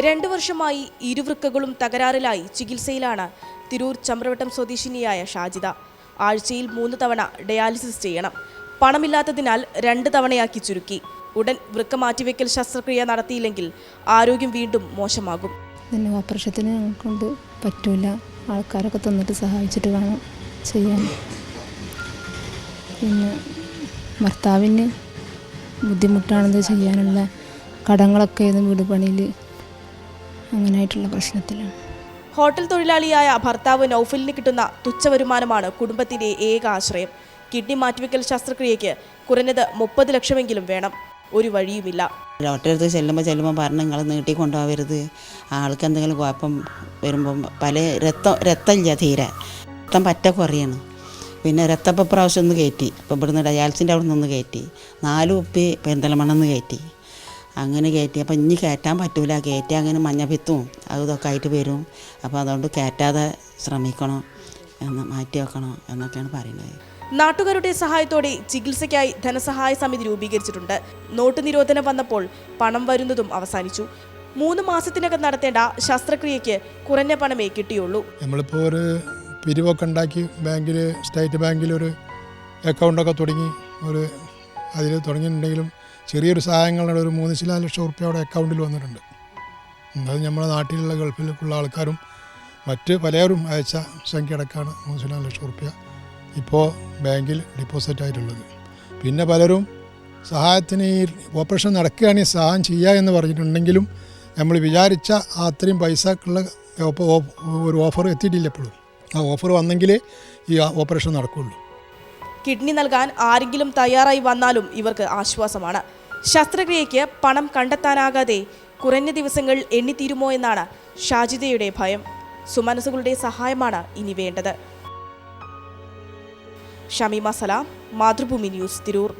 രണ്ടു വർഷമായി ഇരുവൃക്കകളും തകരാറിലായി ചികിത്സയിലാണ് തിരൂർ ചമ്രവട്ടം സ്വദേശിനിയായ ഷാജിദ. ആഴ്ചയിൽ മൂന്ന് തവണ ഡയാലിസിസ് ചെയ്യണം. പണമില്ലാത്തതിനാൽ രണ്ട് തവണയാക്കി ചുരുക്കി. ഉടൻ വൃക്ക മാറ്റിവെക്കൽ ശസ്ത്രക്രിയ നടത്തിയില്ലെങ്കിൽ ആരോഗ്യം വീണ്ടും മോശമാകും. ഓപ്പറേഷത്തിന് കൊണ്ട് പറ്റൂല. ആൾക്കാരൊക്കെ തന്നിട്ട് സഹായിച്ചിട്ട് വേണം ചെയ്യാൻ. പിന്നെ ഭർത്താവിന് ബുദ്ധിമുട്ടാണെന്ന് ചെയ്യാനുള്ള കടങ്ങളൊക്കെ ആയിരുന്നു വീട് പണിയിൽ അങ്ങനെയായിട്ടുള്ള പ്രശ്നത്തിലാണ് ഹോട്ടൽ തൊഴിലാളിയായ ഭർത്താവ് നൌഫലിന് കിട്ടുന്ന തുച്ഛ വരുമാനമാണ് കുടുംബത്തിന്റെ ഏക ആശ്രയം. കിഡ്നി മാറ്റിവെക്കൽ ശസ്ത്രക്രിയയ്ക്ക് കുറഞ്ഞത് മുപ്പത് ലക്ഷമെങ്കിലും വേണം. ഒരു വഴിയുമില്ല. ഡോക്ടറെ ചെല്ലുമ്പോൾ ചെല്ലുമ്പോൾ പറഞ്ഞ് നിങ്ങൾ നീട്ടി കൊണ്ടുപോകരുത്. ആൾക്ക് എന്തെങ്കിലും കുഴപ്പം വരുമ്പം പല രക്തം രക്തമില്ല തീരെ. രക്തം പറ്റ കുറയാണ്. പിന്നെ രക്തപ്പപ്രാവശ്യം പ്രാവശ്യം ഒന്ന് കയറ്റി. ഇപ്പം ഇവിടുന്ന് ഡയാലിസിന്റെ അവിടെ നിന്ന് കയറ്റി. നാല് ഉപ്പി പെരിന്തലമണ്ണെന്ന് കയറ്റി. അങ്ങനെ കയറ്റി. അപ്പം ഇനി കയറ്റാൻ പറ്റൂല. കയറ്റി അങ്ങനെ മഞ്ഞപ്പിത്തും അതും ഇതൊക്കെ ആയിട്ട് വരും. അപ്പോൾ അതുകൊണ്ട് കയറ്റാതെ ശ്രമിക്കണം. എന്ന് മാറ്റി വെക്കണം എന്നൊക്കെയാണ് പറയുന്നത്. നാട്ടുകാരുടെ സഹായത്തോടെ ചികിത്സയ്ക്കായി ധനസഹായ സമിതി രൂപീകരിച്ചിട്ടുണ്ട്. നോട്ട് നിരോധനം വന്നപ്പോൾ പണം വരുന്നതും അവസാനിച്ചു. മൂന്ന് മാസത്തിനകം നടത്തേണ്ട ശസ്ത്രക്രിയയ്ക്ക് കുറഞ്ഞ പണമേ കിട്ടിയുള്ളൂ. നമ്മളിപ്പോൾ ഒരു പിരിവൊക്കെ ഉണ്ടാക്കി ബാങ്കിൽ സ്റ്റേറ്റ് ബാങ്കിൽ ഒരു അക്കൗണ്ടൊക്കെ തുടങ്ങി. ഒരു അതിൽ തുടങ്ങിയിട്ടുണ്ടെങ്കിലും ചെറിയൊരു സഹായങ്ങളുടെ ഒരു മൂന്ന് ശിലാ ലക്ഷം റുപ്യ അവിടെ അക്കൗണ്ടിൽ വന്നിട്ടുണ്ട്. അത് നമ്മുടെ നാട്ടിലുള്ള ഗൾഫിലേക്കുള്ള ആൾക്കാരും മറ്റ് പലരും അയച്ച സംഖ്യ അടക്കമാണ് മൂന്ന് ശിലാ ലക്ഷം റുപ്യ ഇപ്പോൾ ബാങ്കിൽ ഡിപ്പോസിറ്റ് ആയിട്ടുള്ളത്. പിന്നെ പലരും സഹായത്തിന് ഈ ഓപ്പറേഷൻ നടക്കുകയാണെങ്കിൽ സഹായം ചെയ്യുക എന്ന് പറഞ്ഞിട്ടുണ്ടെങ്കിലും നമ്മൾ വിചാരിച്ച അത്രയും പൈസക്കുള്ള ഒരു ഓഫർ എത്തിയിട്ടില്ല എപ്പോഴും. ആ ഓഫർ വന്നെങ്കിലേ ഈ ഓപ്പറേഷൻ നടക്കുകയുള്ളൂ കിഡ്നി നൽകാൻ ആരെങ്കിലും തയ്യാറായി വന്നാലും ഇവർക്ക് ആശ്വാസമാണ്. ശസ്ത്രക്രിയയ്ക്ക് പണം കണ്ടെത്താനാകാതെ കുറഞ്ഞ ദിവസങ്ങൾ എണ്ണിത്തീരുമോ എന്നാണ് ഷാജിദയുടെ ഭയം. സുമനസുകളുടെ സഹായമാണ് ഇനി വേണ്ടത്. ഷമീമ സലാം മാതൃഭൂമി ന്യൂസ് തിരൂർ.